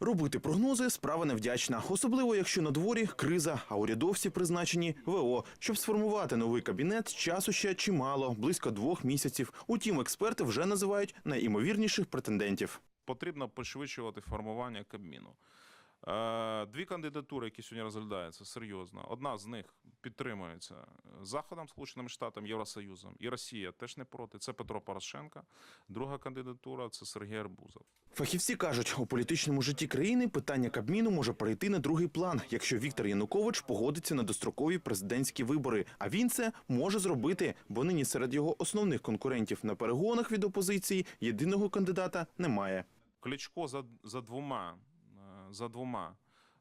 Робити прогнози справа невдячна, особливо якщо на дворі криза, а урядовці призначені ВО. Щоб сформувати новий кабінет, часу ще чимало близько двох місяців. Утім, експерти вже називають найімовірніших претендентів. Потрібно пришвидшувати формування Кабміну. Е, Дві кандидатури, які сьогодні розглядаються, серйозно. Одна з них підтримується Заходом, Сполученими Штатами, Євросоюзом, і Росія теж не проти. Це Петро Порошенко. Друга кандидатура це Сергій Арбузов. Фахівці кажуть, у політичному житті країни питання Кабміну може перейти на другий план, якщо Віктор Янукович погодиться на дострокові президентські вибори. А він це може зробити, бо нині серед його основних конкурентів на перегонах від опозиції єдиного кандидата немає. Кличко за, за двома, за двома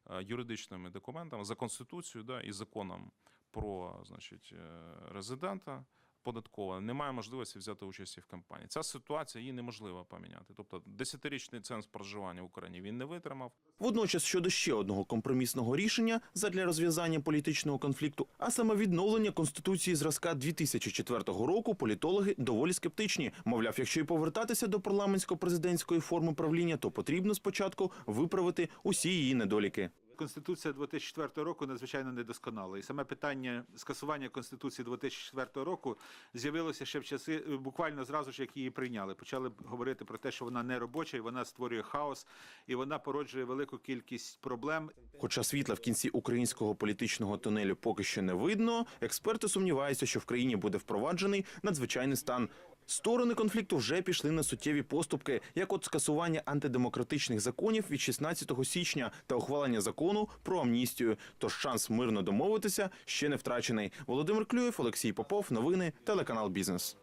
е, юридичними документами, за Конституцією да, і законом про значить, е, резидента податкового, немає можливості взяти участь в кампанії. Ця ситуація її неможливо поміняти. Тобто десятирічний ценз проживання в Україні він не витримав. Водночас щодо ще одного компромісного рішення задля розв'язання політичного конфлікту, а саме відновлення конституції зразка 2004 року, політологи доволі скептичні. Мовляв, якщо й повертатися до парламентсько-президентської форми правління, то потрібно спочатку виправити усі її недоліки. Конституція 2004 року надзвичайно недосконала. І саме питання скасування Конституції 2004 року з'явилося ще в часи, е, буквально зразу ж, як її прийняли. Почали говорити про те, що вона не робоча, і вона створює хаос, і вона породжує велику кількість проблем. Хоча світла в кінці українського політичного тунелю поки що не видно, експерти сумніваються, що в країні буде впроваджений надзвичайний стан. Сторони конфлікту вже пішли на суттєві поступки, як от скасування антидемократичних законів від 16 січня та ухвалення закону про амністію. Тож шанс мирно домовитися ще не втрачений. Володимир Клюєв, Олексій Попов, новини, телеканал Бізнес.